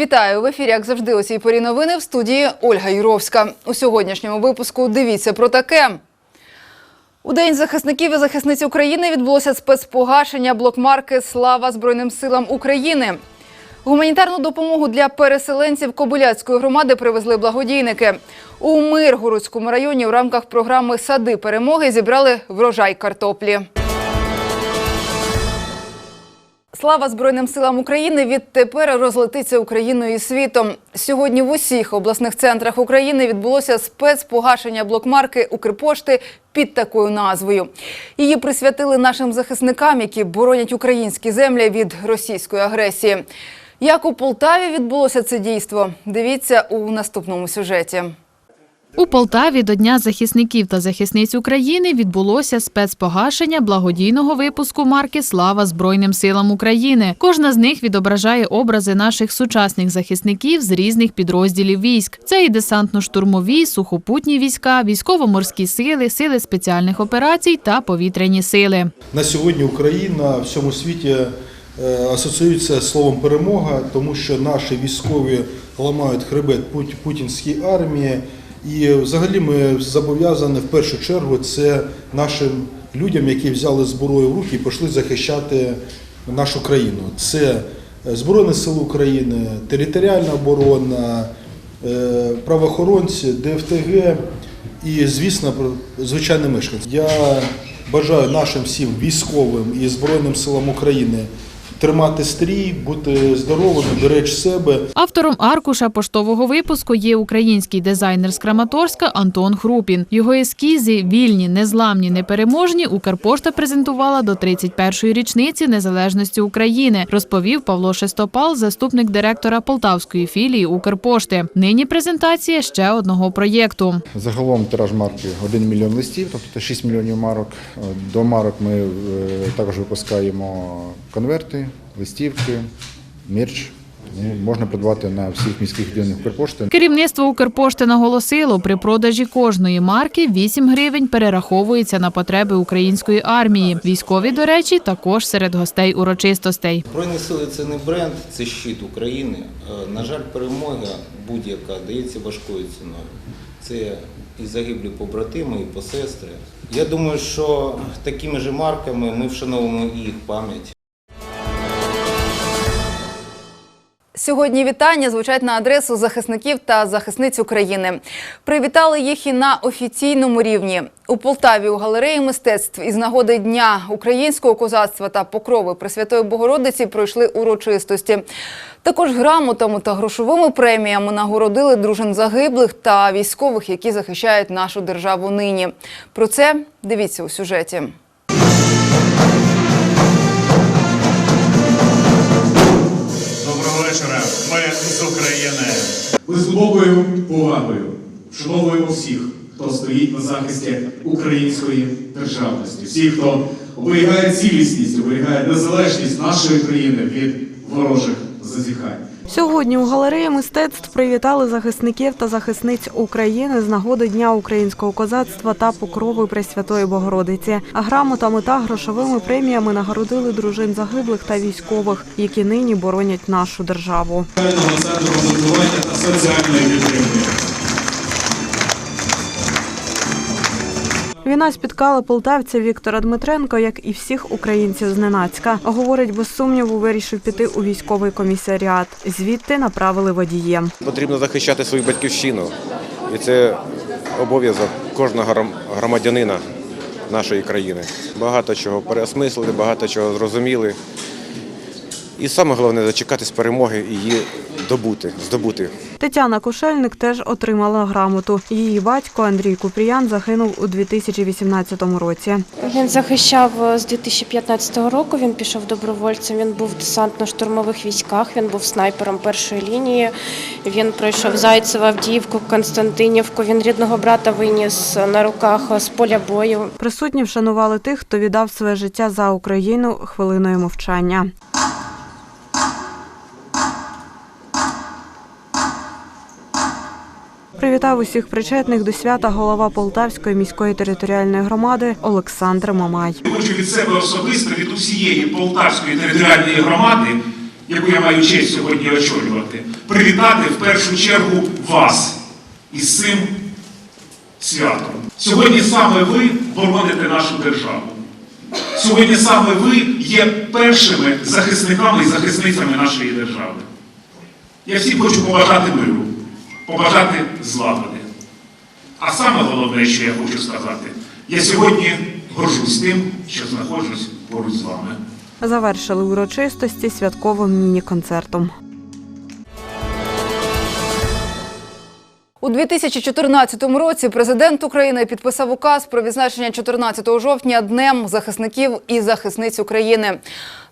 Вітаю в ефірі, як завжди, у цій порі новини в студії Ольга Юровська. У сьогоднішньому випуску дивіться про таке. У День захисників і захисниць України відбулося спецпогашення блокмарки Слава Збройним силам України. Гуманітарну допомогу для переселенців Кобиляцької громади привезли благодійники. У Миргородському районі в рамках програми Сади перемоги зібрали врожай картоплі. Слава Збройним силам України відтепер розлетиться Україною і світом. Сьогодні в усіх обласних центрах України відбулося спецпогашення блокмарки Укрпошти під такою назвою. Її присвятили нашим захисникам, які боронять українські землі від російської агресії. Як у Полтаві відбулося це дійство? Дивіться у наступному сюжеті. У Полтаві до Дня захисників та захисниць України відбулося спецпогашення благодійного випуску марки Слава Збройним силам України. Кожна з них відображає образи наших сучасних захисників з різних підрозділів військ. Це і десантно-штурмові, сухопутні війська, військово-морські сили, сили спеціальних операцій та повітряні сили. На сьогодні Україна в всьому світі е, асоціюється словом перемога, тому що наші військові ламають хребет пут- путінській армії. І взагалі ми зобов'язані в першу чергу це нашим людям, які взяли зброю в руки і пішли захищати нашу країну. Це е, Збройні Сили України, територіальна оборона, е, правоохоронці, ДФТГ і, звісно, звичайні мешканці. Я бажаю нашим всім військовим і Збройним силам України тримати стрій, бути здоровими, беречь себе. Автором аркуша поштового випуску є український дизайнер з Краматорська Антон Хрупін. Його ескізи вільні, незламні, непереможні. Укрпошта презентувала до 31-ї річниці незалежності України, розповів Павло Шестопал, заступник директора Полтавської філії Укрпошти. Нині презентація ще одного проєкту. Загалом тираж марки 1 мільйон листів, тобто 6 мільйонів марок. До марок ми е, також випускаємо конверти, листівки, мерч. Можна придбати на всіх міських відділеннях Укрпошти. Керівництво Укрпошти наголосило, при продажі кожної марки 8 гривень перераховується на потреби української армії. Військові, до речі, також серед гостей урочистостей. Збройні сили це не бренд, це щит України. Е, На жаль, перемога будь-яка дається важкою ціною. Це і загиблі побратими, і посестри. Я думаю, що такими ж марками ми вшановуємо їх пам'ять. Сьогодні вітання звучать на адресу захисників та захисниць України. Привітали їх і на офіційному рівні. У Полтаві у галереї мистецтв із нагоди Дня українського козацтва та покрови Пресвятої Богородиці пройшли урочистості. Також грамотами та грошовими преміями нагородили дружин загиблих та військових, які захищають нашу державу нині. Про це дивіться у сюжеті. Вечора. Ми з України. Ми з глибокою повагою вшановуємо всіх, хто стоїть на захисті української державності, всіх, хто оберігає цілісність, оберігає незалежність нашої країни від ворожих зазіхань. Сьогодні у галереї мистецтв привітали захисників та захисниць України з нагоди Дня українського козацтва та покрови Пресвятої Богородиці. А грамотами та грошовими преміями нагородили дружин загиблих та військових, які нині боронять нашу державу. Центру та соціальної. Війна спіткала полтавця Віктора Дмитренко, як і всіх українців зненацька. Говорить, без сумніву вирішив піти у військовий комісаріат. Звідти направили водієм. Потрібно захищати свою батьківщину. І це обов'язок кожного громадянина нашої країни. Багато чого переосмислили, багато чого зрозуміли. І саме головне зачекатись перемоги і її добути, здобути. Тетяна Кошельник теж отримала грамоту. Її батько Андрій Купріян загинув у 2018 році. Він захищав е, з 2015 року. Він пішов добровольцем. Він був в десантно-штурмових військах. Він був снайпером першої лінії. Він пройшов Зайцева, Авдіївку, Константинівку. Він рідного брата виніс на руках з поля бою. Присутні вшанували тих, хто віддав своє життя за Україну хвилиною мовчання. Привітав усіх причетних до свята голова Полтавської міської територіальної громади Олександр Мамай. Хочу від себе особисто, від усієї полтавської територіальної громади яку я маю честь сьогодні очолювати, привітати в першу чергу вас із цим святом. Сьогодні саме ви бороните нашу державу. Сьогодні саме ви є першими захисниками і захисницями нашої держави. Я всім хочу побажати миру, побажати злагоди. А саме головне, що я хочу сказати, я сьогодні горжусь тим, що знаходжусь поруч з вами. Завершили урочистості святковим міні-концертом. У 2014 році президент України підписав указ про відзначення 14 жовтня днем захисників і захисниць України.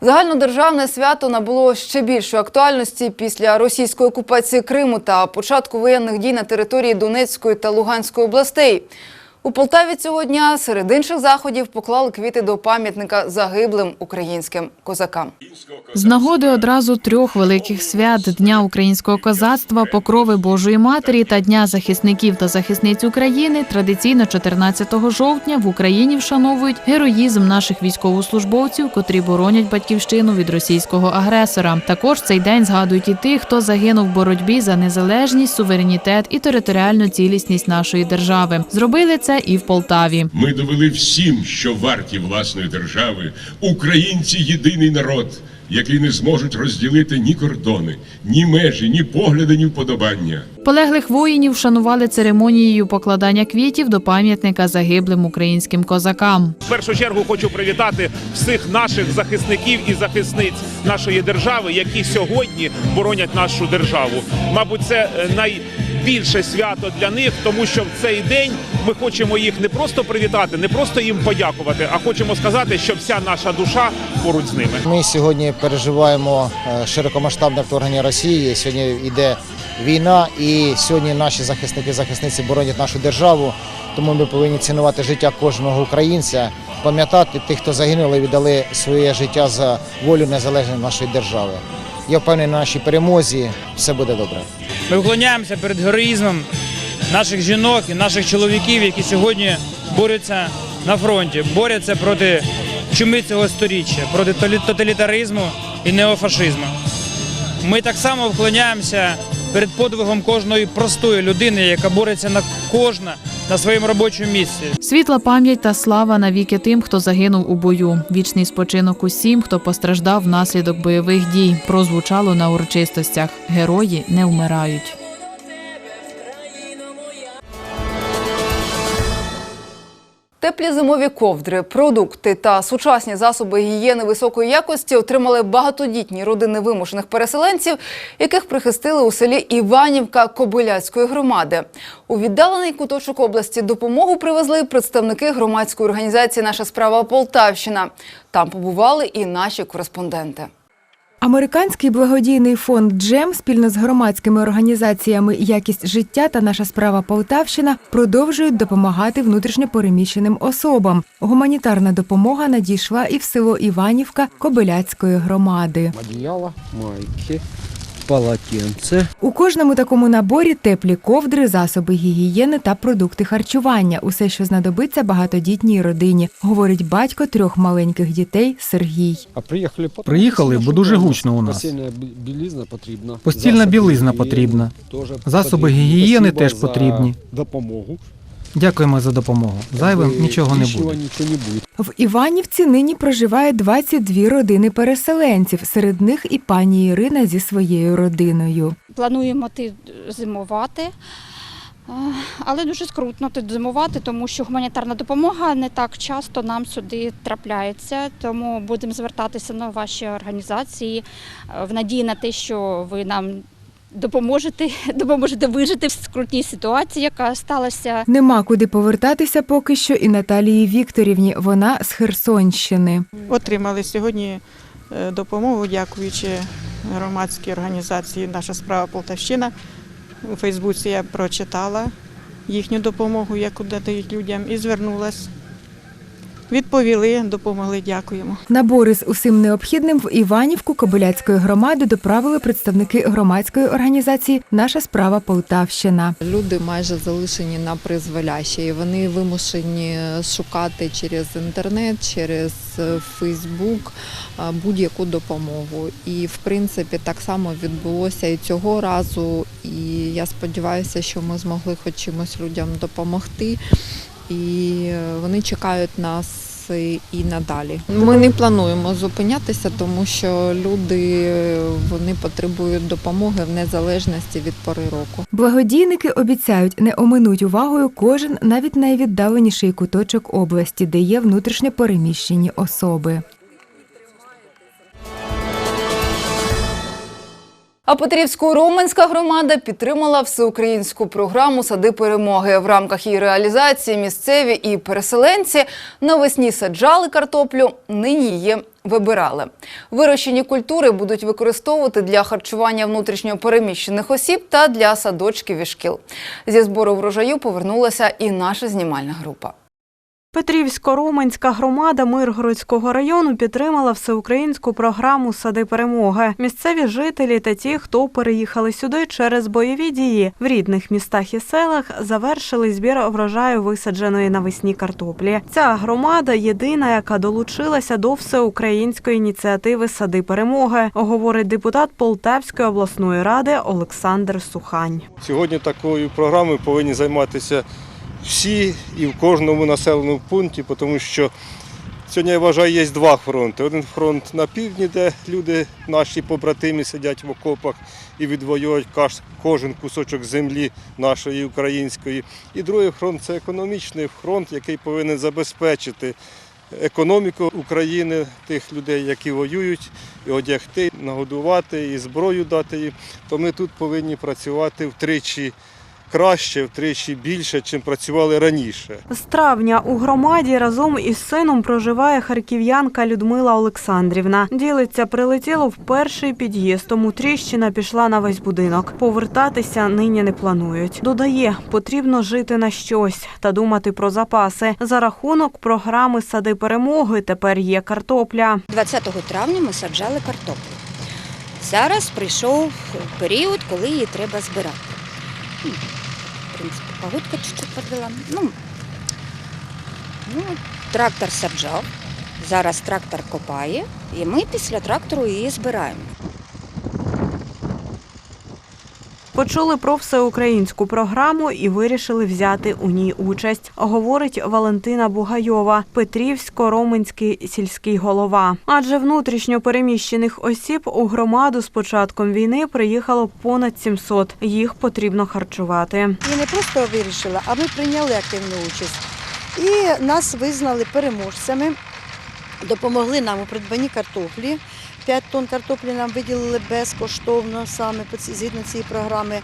Загальнодержавне свято набуло ще більшої актуальності після російської окупації Криму та початку воєнних дій на території Донецької та Луганської областей. У Полтаві цього дня серед інших заходів поклали квіти до пам'ятника загиблим українським козакам. З нагоди одразу трьох великих свят Дня українського козацтва, покрови Божої Матері та Дня захисників та захисниць України традиційно 14 жовтня в Україні вшановують героїзм наших військовослужбовців, котрі боронять батьківщину від російського агресора. Також цей день згадують і тих, хто загинув в боротьбі за незалежність, суверенітет і територіальну цілісність нашої держави. Зробили це і в Полтаві. Ми довели всім, що варті власної держави, українці єдиний народ, який не зможуть розділити ні кордони, ні межі, ні погляди, ні вподобання. Полеглих воїнів вшанували церемонією покладання квітів до пам'ятника загиблим українським козакам. В першу чергу хочу привітати всіх наших захисників і захисниць нашої держави, які сьогодні боронять нашу державу. Мабуть, це е, найбільше свято для них, тому що в цей день ми хочемо їх не просто привітати, не просто їм подякувати, а хочемо сказати, що вся наша душа поруч з ними. Ми сьогодні переживаємо е, широкомасштабне вторгнення Росії. Сьогодні йде війна, і сьогодні наші захисники захисниці боронять нашу державу. Тому ми повинні цінувати життя кожного українця, пам'ятати тих, хто загинули, віддали своє життя за волю незалежної нашої держави. Я впевнений, на нашій перемозі все буде добре. Ми вклоняємося перед героїзмом наших жінок і наших чоловіків, які сьогодні борються на фронті, борються проти чуми цього сторіччя, проти тоталітаризму і неофашизму. Ми так само вклоняємося перед подвигом кожної простої людини, яка бореться на кожна на своєму робочому місці. Світла пам'ять та слава навіки тим, хто загинув у бою. Вічний спочинок усім, хто постраждав внаслідок бойових дій. Прозвучало на урочистостях. Герої не вмирають. Теплі зимові ковдри, продукти та сучасні засоби гігієни високої якості отримали багатодітні родини вимушених переселенців, яких прихистили у селі Іванівка Кобиляцької громади. У віддалений куточок області допомогу привезли представники громадської організації Наша справа Полтавщина. Там побували і наші кореспонденти. Американський благодійний фонд Джем спільно з громадськими організаціями Якість життя та наша справа Полтавщина продовжують допомагати внутрішньопереміщеним особам. Гуманітарна допомога надійшла і в село Іванівка Кобиляцької громади. Одіяла, майки, полотенце. У кожному такому наборі теплі ковдри, засоби гігієни та продукти харчування. Усе, що знадобиться багатодітній родині, говорить батько трьох маленьких дітей Сергій. А приїхали Приїхали, бо дуже гучно у нас. Постільна білизна потрібна. Постільна Засоби білизна гігієни потрібна. теж Засоби гігієни теж потрібні. Допомогу. Дякуємо за допомогу. Зайвим нічого не лишнього буде. Не буде. В Іванівці нині проживає 22 родини переселенців. Серед них і пані Ірина зі своєю родиною. Плануємо ти зимувати. Е, Але дуже скрутно тут зимувати, тому що гуманітарна допомога не так часто нам сюди трапляється. Тому будемо звертатися на ваші організації е, в надії на те, що ви нам допоможете, допоможете вижити в скрутній ситуації, яка сталася. Нема куди повертатися поки що і Наталії Вікторівні. Вона з Херсонщини. Отримали сьогодні е, допомогу, дякуючи громадській організації Наша справа Полтавщина. У Фейсбуці я прочитала їхню допомогу, яку дають людям, і звернулася Відповіли, допомогли, дякуємо. Набори з усім необхідним в Іванівку Кобиляцької громади доправили представники громадської організації Наша справа Полтавщина. Люди майже залишені на призволяще, і вони вимушені шукати через інтернет, через Фейсбук будь-яку допомогу. І в принципі так само відбулося і цього разу. І я сподіваюся, що ми змогли хоч чимось людям допомогти. І е, вони чекають нас і надалі. Ми не плануємо зупинятися, тому що люди вони потребують допомоги в незалежності від пори року. Благодійники обіцяють не оминуть увагою кожен навіть найвіддаленіший куточок області, де є внутрішньо переміщені особи. А Петрівсько-Роменська громада підтримала всеукраїнську програму Сади перемоги. В рамках її реалізації місцеві і переселенці навесні саджали картоплю, нині її вибирали. Вирощені культури будуть використовувати для харчування внутрішньо переміщених осіб та для садочків і шкіл. Зі збору врожаю повернулася і наша знімальна група. Петрівсько-Роменська громада Миргородського району підтримала всеукраїнську програму Сади перемоги. Місцеві жителі та ті, хто переїхали сюди через бойові дії в рідних містах і селах, завершили збір врожаю висадженої навесні картоплі. Ця громада єдина, яка долучилася до всеукраїнської ініціативи Сади перемоги, говорить депутат Полтавської обласної ради Олександр Сухань. Сьогодні такою програмою повинні займатися всі і в кожному населеному пункті, тому що сьогодні я вважаю, є два фронти. Один фронт на півдні, де люди, наші побратими, сидять в окопах і відвоюють кожен кусочок землі нашої української. І другий фронт це економічний фронт, який повинен забезпечити економіку України, тих людей, які воюють, і одягти, нагодувати, і зброю дати їм. То ми тут повинні працювати втричі краще, втричі більше, чим працювали раніше. З травня у громаді разом із сином проживає харків'янка Людмила Олександрівна. Ділиться, прилетіло в перший під'їзд, тому тріщина пішла на весь будинок. Повертатися нині не планують. Додає, потрібно жити на щось та думати про запаси. За рахунок програми Сади перемоги тепер є картопля. 20 травня ми саджали картоплю. Зараз прийшов період, коли її треба збирати. Принципі, погодка чуть-чуть подвела. Ну, ну, трактор саджав, зараз трактор копає, і ми після трактору її збираємо. Почули про всеукраїнську програму і вирішили взяти у ній участь, говорить Валентина Бугайова, Петрівсько-Роменський сільський голова. Адже внутрішньо переміщених осіб у громаду з початком війни приїхало понад 700. Їх потрібно харчувати. І не просто вирішила, а ми прийняли активну участь. І нас визнали переможцями, допомогли нам у придбанні картоплі. 5 тонн картоплі нам виділили безкоштовно саме згідно цієї програми.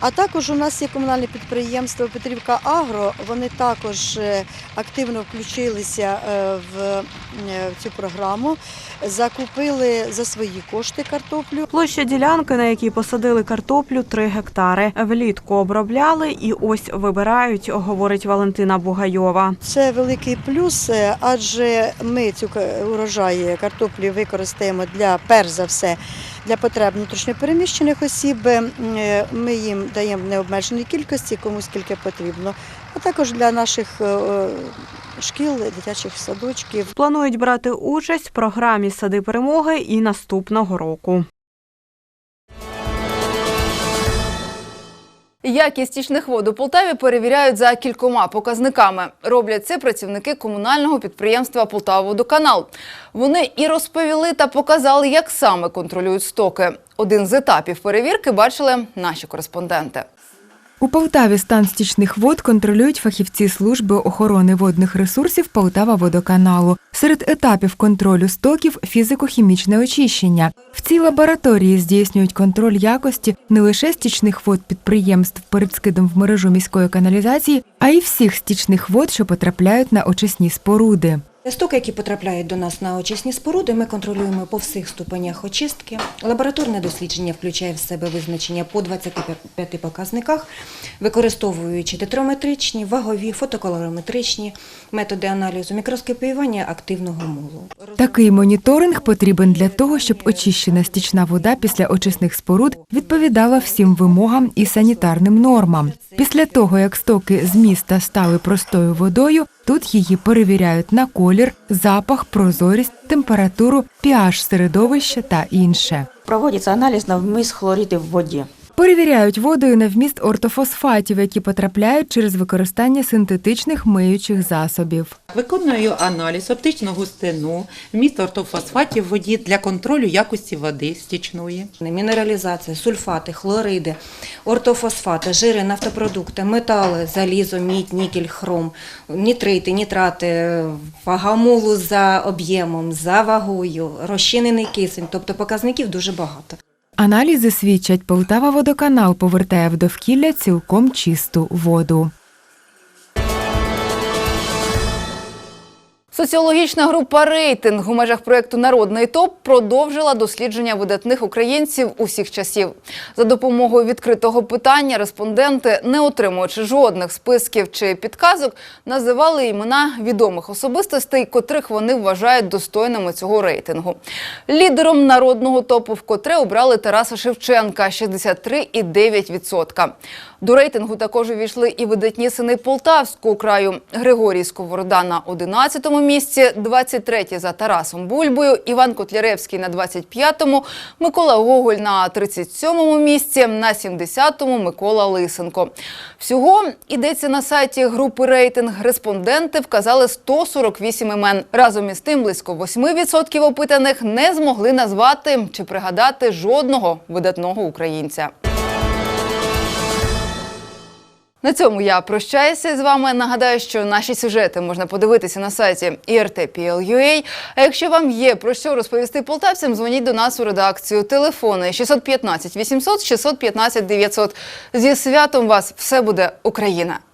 А також у нас є комунальне підприємство Петрівка Агро. Вони також е, активно включилися е, в е, цю програму, закупили за свої кошти картоплю. Площа ділянки, на якій посадили картоплю, 3 гектари. Влітку обробляли і ось вибирають, говорить Валентина Бугайова. Це великий плюс, адже ми цю урожай картоплі використаємо для перш за все для потреб внутрішньопереміщених осіб. Е, Ми їм даємо в необмеженій кількості, кому скільки потрібно, а також для наших е, е, шкіл, дитячих садочків. Планують брати участь в програмі Сади перемоги і наступного року. Якість стічних вод у Полтаві перевіряють за кількома показниками. Роблять це працівники комунального підприємства «Полтававодоканал». Вони і розповіли та показали, як саме контролюють стоки. Один з етапів перевірки бачили наші кореспонденти. У Полтаві стан стічних вод контролюють фахівці служби охорони водних ресурсів Полтава водоканалу. Серед етапів контролю стоків фізико-хімічне очищення. В цій лабораторії здійснюють контроль якості не лише стічних вод підприємств перед скидом в мережу міської каналізації, а й всіх стічних вод, що потрапляють на очисні споруди. Стоки, які потрапляють до нас на очисні споруди, ми контролюємо по всіх ступенях очистки. Лабораторне дослідження включає в себе визначення по 25 показниках, використовуючи тетрометричні, вагові, фотоколориметричні методи аналізу, мікроскопіювання активного мулу. Такий моніторинг потрібен для того, щоб очищена стічна вода після очисних споруд відповідала всім вимогам і санітарним нормам. Після того, як стоки з міста стали простою водою, тут її перевіряють на колір, запах, прозорість, температуру, pH середовище та інше. Проводиться аналіз на вміст хлоридів в воді. Перевіряють водою на вміст ортофосфатів, які потрапляють через використання синтетичних миючих засобів. Виконую аналіз оптичну густину, вміст ортофосфатів в воді для контролю якості води стічної. Мінералізація, сульфати, хлориди, ортофосфати, жири, нафтопродукти, метали, залізо, мідь, нікель, хром, нітрити, нітрати, вага мулу за об'ємом, за вагою, розчинений кисень, тобто показників дуже багато. Аналізи свідчать, Полтава водоканал повертає в довкілля цілком чисту воду. Соціологічна група рейтинг у межах проєкту Народний топ продовжила дослідження видатних українців усіх часів. За допомогою відкритого питання респонденти, не отримуючи жодних списків чи підказок, називали імена відомих особистостей, котрих вони вважають достойними цього рейтингу. Лідером народного топу вкотре обрали Тараса Шевченка 63,9%. До рейтингу також увійшли і видатні сини Полтавського краю Григорій Сковорода на 11-му місці, 23-й за Тарасом Бульбою, Іван Котляревський на 25-му, Микола Гоголь на 37-му місці, на 70-му Микола Лисенко. Всього йдеться на сайті групи рейтинг. Респонденти вказали 148 імен. Разом із тим близько 8% опитаних не змогли назвати чи пригадати жодного видатного українця. На цьому я прощаюся з вами. Нагадаю, що наші сюжети можна подивитися на сайті IRT.PL.UA. А якщо вам є про що розповісти полтавцям, дзвоніть до нас у редакцію. Телефони 615 800 615 900. Зі святом вас все буде Україна!